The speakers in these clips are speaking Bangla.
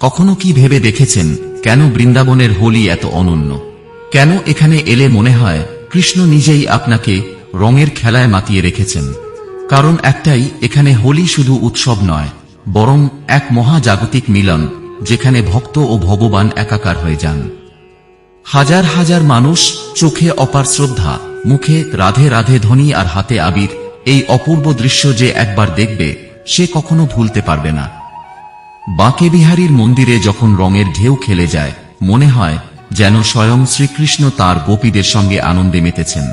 কখনো কি ভেবে দেখেছেন কেন বৃন্দাবনের হোলি এত অনন্য? কেন এখানে এলে মনে হয় কৃষ্ণ নিজেই আপনাকে রঙের খেলায় মাতিয়ে রেখেছেন? কারণ একটাই, এখানে হোলি শুধু উৎসব নয়, বরং এক মহাজাগতিক মিলন, যেখানে ভক্ত ও ভগবান একাকার হয়ে যান। হাজার হাজার মানুষ চোখে অপার শ্রদ্ধা, মুখে রাধে রাধে ধ্বনি আর হাতে আবির, এই অপূর্ব দৃশ্য যে একবার দেখবে, সে কখনো ভুলতে পারবে না। বাঁকে বিহারীর মন্দিরে যখন রঙের ঢেউ খেলে যায়, মনে হয় যেন স্বয়ং শ্রীকৃষ্ণ তার গোপীদের সঙ্গে আনন্দে মেতেছেন।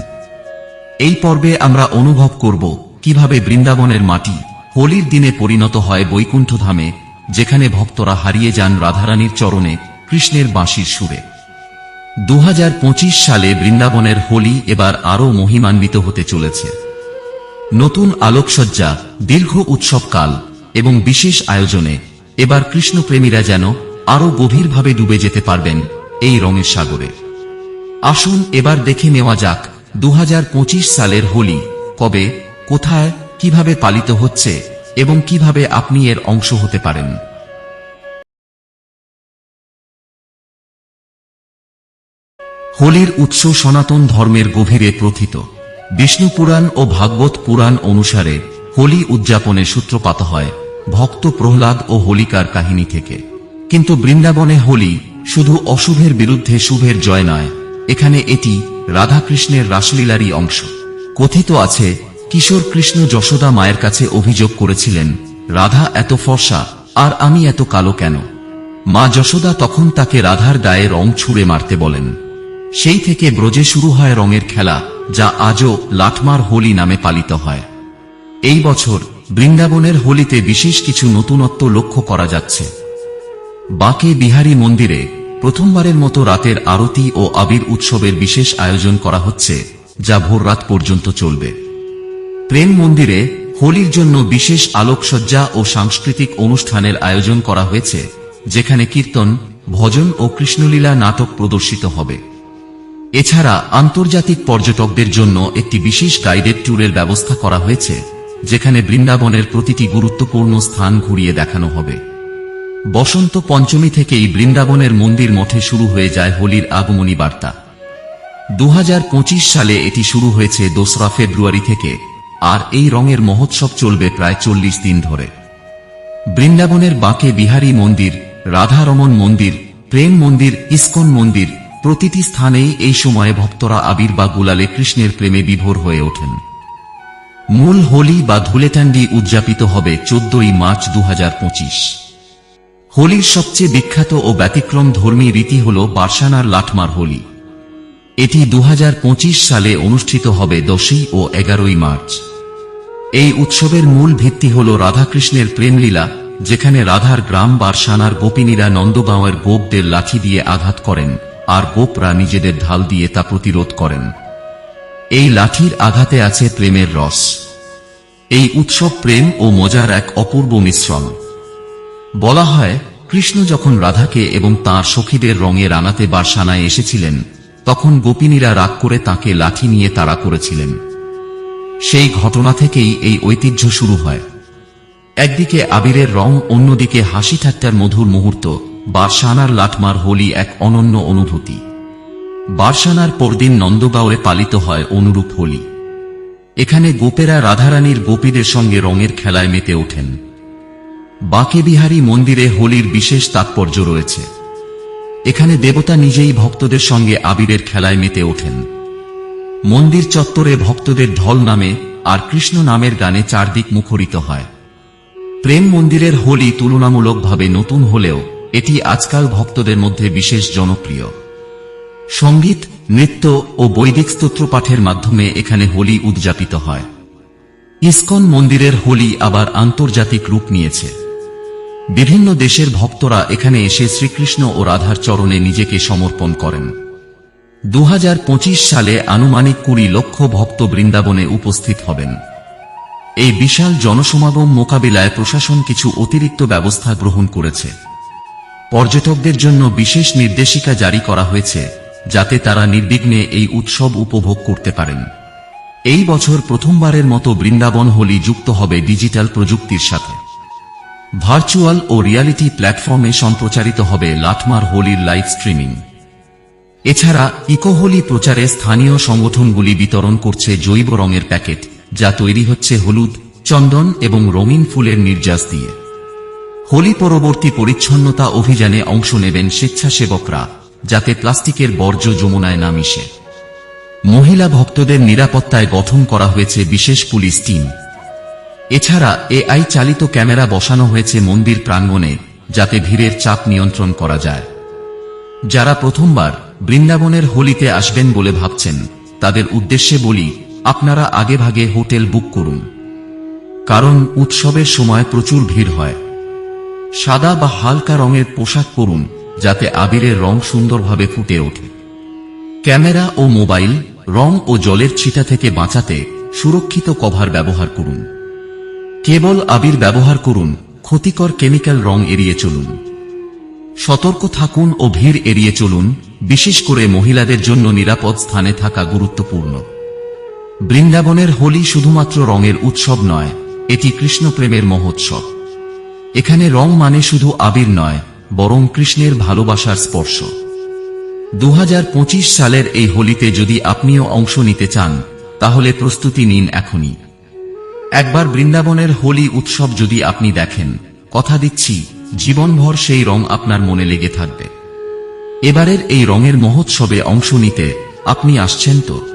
এই পর্বে আমরা অনুভব করব কীভাবে বৃন্দাবনের মাটি হোলির দিনে পরিণত হয় বৈকুণ্ঠ ধামে যেখানে ভক্তরা হারিয়ে যান রাধারানীর চরণে কৃষ্ণের বাঁশির সুরে। দু হাজার পঁচিশ সালে বৃন্দাবনের হোলি এবার আরও মহিমান্বিত হতে চলেছে। নতুন আলোকসজ্জা, দীর্ঘ উৎসবকাল এবং বিশেষ আয়োজনে এবার কৃষ্ণপ্রেমীরা যেন আরও গভীরভাবে ডুবে যেতে পারবেন এই রঙের সাগরে। আসুন এবার দেখে নেওয়া যাক দু হাজার পঁচিশ সালের হোলি কবে, কোথায়, কীভাবে পালিত হচ্ছে এবং কীভাবে আপনি এর অংশ হতে পারেন। হোলির উৎস সনাতন ধর্মের গভীরে প্রথিত। বিষ্ণু পুরাণ ও ভাগবত পুরাণ অনুসারে হোলি উদযাপনের সূত্রপাত হয়। ভক্ত প্রহ্লাদ ও হোলিকার কাহিনী থেকে। কিন্তু বৃন্দাবনে হোলি শুধু অশুভের বিরুদ্ধে শুভের জয় নয়, এখানে এটি রাধাকৃষ্ণের রাসলীলারই অংশ। কথিত আছে, কিশোর কৃষ্ণ যশোদা মায়ের কাছে অভিযোগ করেছিলেন, রাধা, এত ফর্সা, আর আমি এত কালো কেন? মা যশোদা তখন তাকে রাধার গায়ে রং ছুঁড়ে মারতে বলেন। সেই থেকে ব্রজে শুরু হয় রঙের খেলা, যা আজও লাঠমার হোলি নামে পালিত হয়। এই বছর বৃন্দাবনের হোলিতে বিশেষ কিছু নতুনত্ব লক্ষ্য করা যাচ্ছে। বাঁকে বিহারী মন্দিরে প্রথমবারের মতো রাতের আরতি ও আবির উৎসবের বিশেষ আয়োজন করা হচ্ছে, যা ভোররাত পর্যন্ত চলবে। প্রেম মন্দিরে হোলির জন্য বিশেষ আলোকসজ্জা ও সাংস্কৃতিক অনুষ্ঠানের আয়োজন করা হয়েছে, যেখানে কীর্তন, ভজন ও কৃষ্ণলীলা নাটক প্রদর্শিত হবে। এছাড়া আন্তর্জাতিক পর্যটকদের জন্য একটি বিশেষ গাইডেড ট্যুরের ব্যবস্থা করা হয়েছে। যেখানে বৃন্দাবনের প্রতিটি গুরুত্বপূর্ণ স্থান ঘুরিয়ে দেখানো হবে। বসন্ত পঞ্চমী থেকেই বৃন্দাবনের মন্দির মঠে শুরু হয়ে যায় হোলির আগমনী বার্তা। দু হাজার পঁচিশ সালে এটি শুরু হয়েছে দোসরা ফেব্রুয়ারি থেকে, আর এই রঙের মহোৎসব চলবে প্রায় চল্লিশ দিন ধরে। বৃন্দাবনের বাঁকে বিহারী মন্দির রাধারমন মন্দির, প্রেম মন্দির, ইস্কন মন্দির, প্রতিটি স্থানেই এই সময়ে ভক্তরা আবির বা গুলালে কৃষ্ণের প্রেমে বিভোর হয়ে ওঠেন। মূল হোলি বা ধুলেটান্ডি উদযাপিত হবে চোদ্দই মার্চ দু হাজার পঁচিশ। হোলির সবচেয়ে বিখ্যাত ও ব্যতিক্রম ধর্মী রীতি হল বার্সানার লাঠমার হোলি। এটি দুহাজার পঁচিশ সালে অনুষ্ঠিত হবে দশই ও এগারোই মার্চ। এই উৎসবের মূল ভিত্তি হল রাধাকৃষ্ণের প্রেমলীলা, যেখানে রাধার গ্রাম বারসানার গোপিনীরা নন্দগাঁওয়ের গোপদের লাঠি দিয়ে আঘাত করেন আর গোপরা নিজেদের ঢাল দিয়ে তা প্রতিরোধ করেন। এই লাঠির আঘাতে আছে প্রেমের রস। এই উৎসব প্রেম ও মজার এক অপূর্ব মিশ্রণ। বলা হয়, কৃষ্ণ যখন রাধাকে এবং তাঁর সখীদের রঙে রানাতে বারসানায় এসেছিলেন, তখন গোপিনীরা রাগ করে তাকে লাঠি নিয়ে তাড়া করেছিলেন। সেই ঘটনা থেকেই এই ঐতিহ্য শুরু হয়। একদিকে আবিরের রং, অন্যদিকে হাসি ঠাট্টার মধুর মুহূর্ত, বারসানার লাঠমার হোলি এক অনন্য অনুভূতি। বারসানার পরদিন নন্দগাঁওয়ে পালিত হয় অনুরূপ হোলি। এখানে গোপেরা রাধারানীর গোপীদের সঙ্গে রঙের খেলায় মেতে ওঠেন। বাঁকে বিহারী মন্দিরে হোলির বিশেষ তাৎপর্য রয়েছে। এখানে দেবতা নিজেই ভক্তদের সঙ্গে আবিরের খেলায় মেতে ওঠেন। মন্দির চত্বরে ভক্তদের ঢল নামে আর কৃষ্ণ নামের গানে চারদিক মুখরিত হয়। প্রেম মন্দিরের হোলি তুলনামূলকভাবে নতুন হলেও এটি আজকাল ভক্তদের মধ্যে বিশেষ জনপ্রিয়। সংগীত, নৃত্য ও বৈদিক স্তোত্রপাঠের মাধ্যমে এখানে হোলি উদযাপিত হয়। ইসকন মন্দিরের হোলি আবার আন্তর্জাতিক রূপ নিয়েছে। বিভিন্ন দেশের ভক্তরা এখানে এসে শ্রীকৃষ্ণ ও রাধার চরণে নিজেকে সমর্পণ করেন। দু হাজার পঁচিশ সালে আনুমানিক কুড়ি লক্ষ ভক্ত বৃন্দাবনে উপস্থিত হবেন। এই বিশাল জনসমাগম মোকাবিলায় প্রশাসন কিছু অতিরিক্ত ব্যবস্থা গ্রহণ করেছে। পর্যটকদের জন্য বিশেষ নির্দেশিকা জারি করা হয়েছে যাতে তারা নির্বিঘ্নে এই উৎসব উপভোগ করতে পারেন। এই বছর প্রথমবারের মতো বৃন্দাবন হোলি যুক্ত হবে ডিজিটাল প্রযুক্তির সাথে। ভার্চুয়াল ও রিয়ালিটি প্ল্যাটফর্মে সম্প্রচারিত হবে লাটমার হোলির লাইভ স্ট্রিমিং। এছাড়া ইকোহোলি প্রচারে স্থানীয় সংগঠনগুলি বিতরণ করছে জৈব রঙের প্যাকেট, যা তৈরি হচ্ছে হলুদ, চন্দন এবং রঙিন ফুলের নির্যাস দিয়ে। হোলি পরবর্তী পরিচ্ছন্নতা অভিযানে অংশ নেবেন স্বেচ্ছাসেবকরা। যাতে প্লাস্টিকের বর্জ্য যমুনায় না মিশে। মহিলা ভক্তদের নিরাপত্তায় গঠন করা হয়েছে বিশেষ পুলিশ টিম। এছাড়া এআই চালিত ক্যামেরা বসানো হয়েছে মন্দির প্রাঙ্গণে, যাতে ভিড়ের চাপ নিয়ন্ত্রণ করা যায়। যারা প্রথমবার বৃন্দাবনের হোলিতে আসবেন বলে ভাবছেন, তাদের উদ্দেশ্যে বলি, আপনারা আগেভাগে হোটেল বুক করুন। কারণ উৎসবের সময় প্রচুর ভিড় হয়। সাদা বা হালকা রঙের পোশাক পরুন যাতে আবিরের রং সুন্দরভাবে ফুটে ওঠে। ক্যামেরা ও মোবাইল রং ও জলের ছিটা থেকে বাঁচাতে সুরক্ষিত কভার ব্যবহার করুন। কেবল আবির ব্যবহার করুন, ক্ষতিকর কেমিক্যাল রং এড়িয়ে চলুন। সতর্ক থাকুন ও ভিড় এড়িয়ে চলুন, বিশেষ করে মহিলাদের জন্য নিরাপদ স্থানে থাকা গুরুত্বপূর্ণ। বৃন্দাবনের হোলি শুধুমাত্র রঙের উৎসব নয়, এটি কৃষ্ণপ্রেমের মহোৎসব। এখানে রং মানে শুধু আবির নয় বরং কৃষ্ণের ভালোবাসার স্পর্শ। দু হাজার পঁচিশ সালের এই হোলিতে যদি আপনিও অংশ নিতে চান, তাহলে প্রস্তুতি নিন এখনই। একবার বৃন্দাবনের হোলি উৎসব যদি আপনি দেখেন, কথা দিচ্ছি, জীবনভর সেই রং আপনার মনে লেগে থাকবে। এবারের এই রঙের মহোৎসবে অংশ নিতে আপনি আসছেন তো?